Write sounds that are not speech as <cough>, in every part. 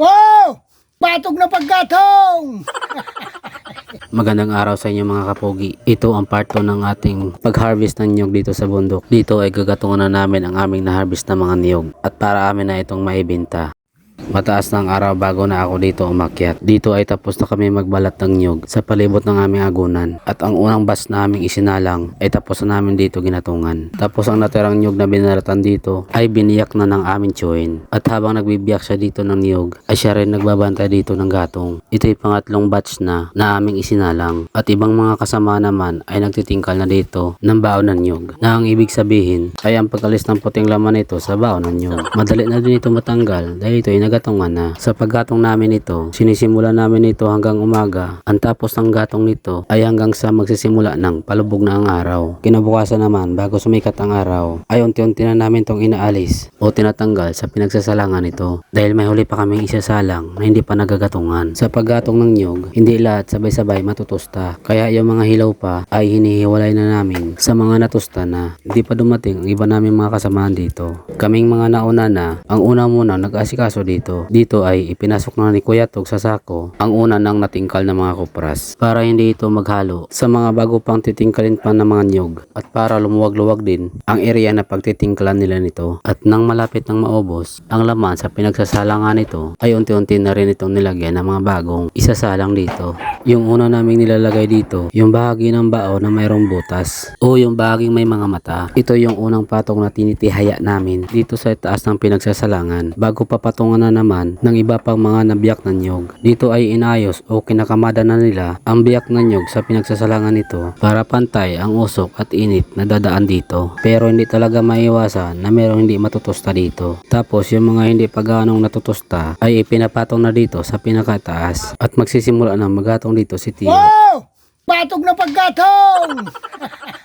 Wow! Patog na pagkatong! <laughs> Magandang araw sa inyo mga kapogi. Ito ang part 2 ng ating pag-harvest ng niyog dito sa bundok. Dito ay gagatungan na namin ang aming na-harvest na mga niyog at para amin na itong maibenta. Mataas ng araw bago na ako dito umakyat. Dito ay tapos na kami magbalat ng niyog sa palibot ng aming agunan. At ang unang bus na aming isinalang ay tapos na namin dito ginatungan. Tapos ang natirang niyog na binalatan dito ay biniyak na ng aming tsuhin. At habang nagbibiyak siya dito ng niyog ay siya rin nagbabantay dito ng gatong. Ito'y pangatlong batch na na aming isinalang. At ibang mga kasama naman ay nagtitingkal na dito ng baon ng niyog. Na ang ibig sabihin ay ang pagkalis ng puting laman nito sa baon ng niyog. Madali na din ito matanggal dahil ito ay nagatungan na. Sa paggatong namin ito, sinisimula namin ito hanggang umaga. Ang tapos ng gatong nito ay hanggang sa magsisimula ng palubog na ang araw. Kinabukasan naman bago sumikat ang araw ay unti-unti na namin itong inaalis o tinatanggal sa pinagsasalangan nito dahil may huli pa kaming isasalang na hindi pa nagagatungan. Sa paggatong ng nyog, hindi lahat sabay-sabay matutusta. Kaya yung mga hilaw pa ay hinihiwalay na namin sa mga natusta na hindi pa dumating ang iba namin mga kasamahan dito. Kaming mga nauna na, ang una muna nag-asikaso dito. Dito ay ipinasok na ni Kuya Tog sa sako ang una ng natingkal na mga kupras para hindi ito maghalo sa mga bago pang titingkalin pa ng mga nyog at para lumuwag-luwag din ang area na pagtitingkalan nila nito. At nang malapit ng maubos, ang laman sa pinagsasalangan nito ay unti-unti na rin itong nilagyan ng mga bagong isasalang dito. Yung una naming nilalagay dito, yung bahagi ng bao na mayroong butas o yung bahaging may mga mata. Ito yung unang patong na tinitihaya namin dito sa taas ng pinagsasalangan bago papatungan na naman ng iba pang mga nabiyak na nyog. Dito ay inayos o kinakamada na nila ang biyak na nyog sa pinagsasalangan nito para pantay ang usok at init na dadaan dito. Pero hindi talaga maiwasan na merong hindi matutusta dito. Tapos yung mga hindi pa gaanong natutusta ay ipinapatong na dito sa pinakataas at magsisimula na magatong dito si Tio. Wow! Patog na pagkatong! <laughs>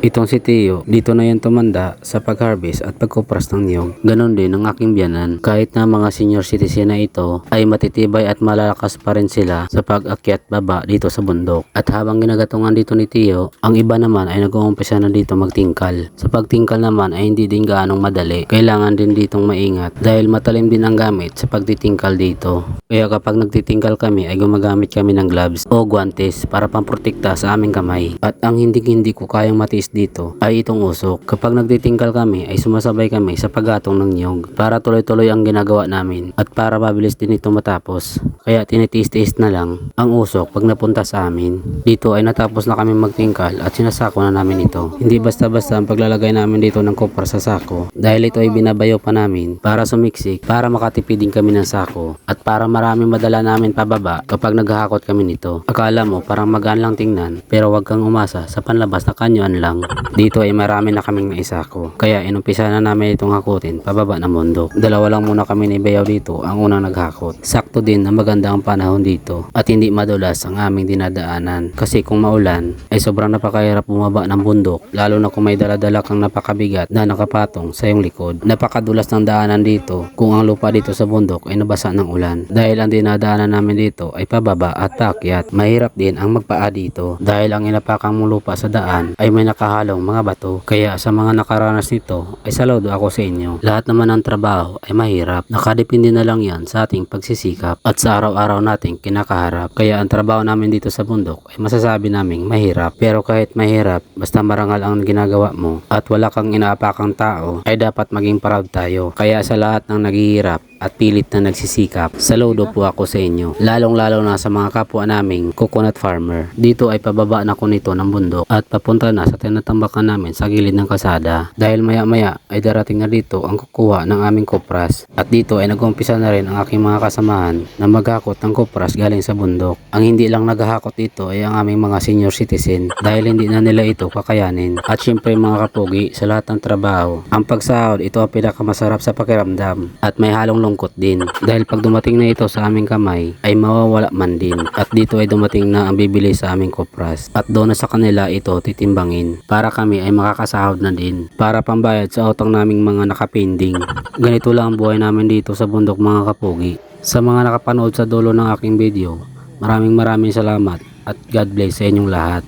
Itong si Tio, dito na yan tumanda sa pag-harvest at pagkupras ng niyog. Ganon din ang aking biyanan. Kahit na mga senior citizen na ito ay matitibay at malalakas pa rin sila sa pag-akyat baba dito sa bundok. At habang ginagatungan dito ni Tio, ang iba naman ay nag-uumpisa na dito magtingkal. Sa pagtingkal naman ay hindi din gaanong madali. Kailangan din ditong maingat dahil matalim din ang gamit sa pagtitingkal dito. Kaya kapag nagtitingkal kami ay gumagamit kami ng gloves o guantes para pamprotekta sa aming kamay. At ang hindi hindi ko kayang matiis dito ay itong usok. Kapag nagtitingkal kami ay sumasabay kami sa paggatong ng niyog para tuloy-tuloy ang ginagawa namin at para mabilis din ito matapos. Kaya tinitiis-tiis na lang ang usok pag napunta sa amin. Dito ay natapos na kami magtingkal at sinasako na namin ito. Hindi basta-basta ang paglalagay namin dito ng kopra sa sako dahil ito ay binabayo pa namin para sumiksik para makatipid din kami ng sako at para marami madala namin pababa kapag naghahakot kami nito. Akala mo parang magaan lang tingnan pero wag kang umasa sa panlabas na kanyuan lang. Dito ay marami na kaming naisako. Kaya inumpisa na namin itong hakutin pababa ng bundok. Dalawa lang muna kami ni Bayaw dito ang unang naghakot. Sakto din na maganda ang panahon dito at hindi madulas ang aming dinadaanan. Kasi kung maulan ay sobrang napakahirap bumaba ng bundok lalo na kung may daladala kang napakabigat na nakapatong sa iyong likod. Napakadulas ng daanan dito kung ang lupa dito sa bundok ay nabasa ng ulan. Dahil ang dinadaanan namin dito ay pababa at paakyat. Mahirap din ang magpaa dito dahil ang inapakang lupa sa daan ay may nakahalong mga bato. Kaya sa mga nakaranas nito ay saludo ako sa inyo. Lahat naman ng trabaho ay mahirap. Nakadepende na lang yan sa ating pagsisikap at sa araw-araw nating kinakaharap. Kaya ang trabaho namin dito sa bundok ay masasabi naming mahirap. Pero kahit mahirap, basta marangal ang ginagawa mo at wala kang inaapakang tao, ay dapat maging proud tayo. Kaya sa lahat ng naghihirap, at pilit na nagsisikap. Saludo po ako sa inyo. Lalong-lalo na sa mga kapwa naming coconut farmer. Dito ay pababa na ko nito ng bundok at papunta na sa tinatambakan namin sa gilid ng kasada. Dahil maya-maya ay darating na dito ang kukuha ng aming kopras. At dito ay nag-umpisa na rin ang aking mga kasamahan na maghakot ng kopras galing sa bundok. Ang hindi lang naghahakot dito ay ang aming mga senior citizen dahil hindi na nila ito kakayanin. At syempre mga kapugi sa lahat ng trabaho, ang pagsahod ito ang pinakamasarap sa pakiramdam at may halong lungkot din. Dahil pag dumating na ito sa aming kamay ay mawawala man din. At dito ay dumating na ang bibili sa aming kopras. At doon na sa kanila ito titimbangin para kami ay makakasahod na din. Para pambayad sa utang naming mga nakapinding. Ganito lang ang buhay namin dito sa bundok mga kapugi. Sa mga nakapanood sa dulo ng aking video, maraming maraming salamat at God bless sa inyong lahat.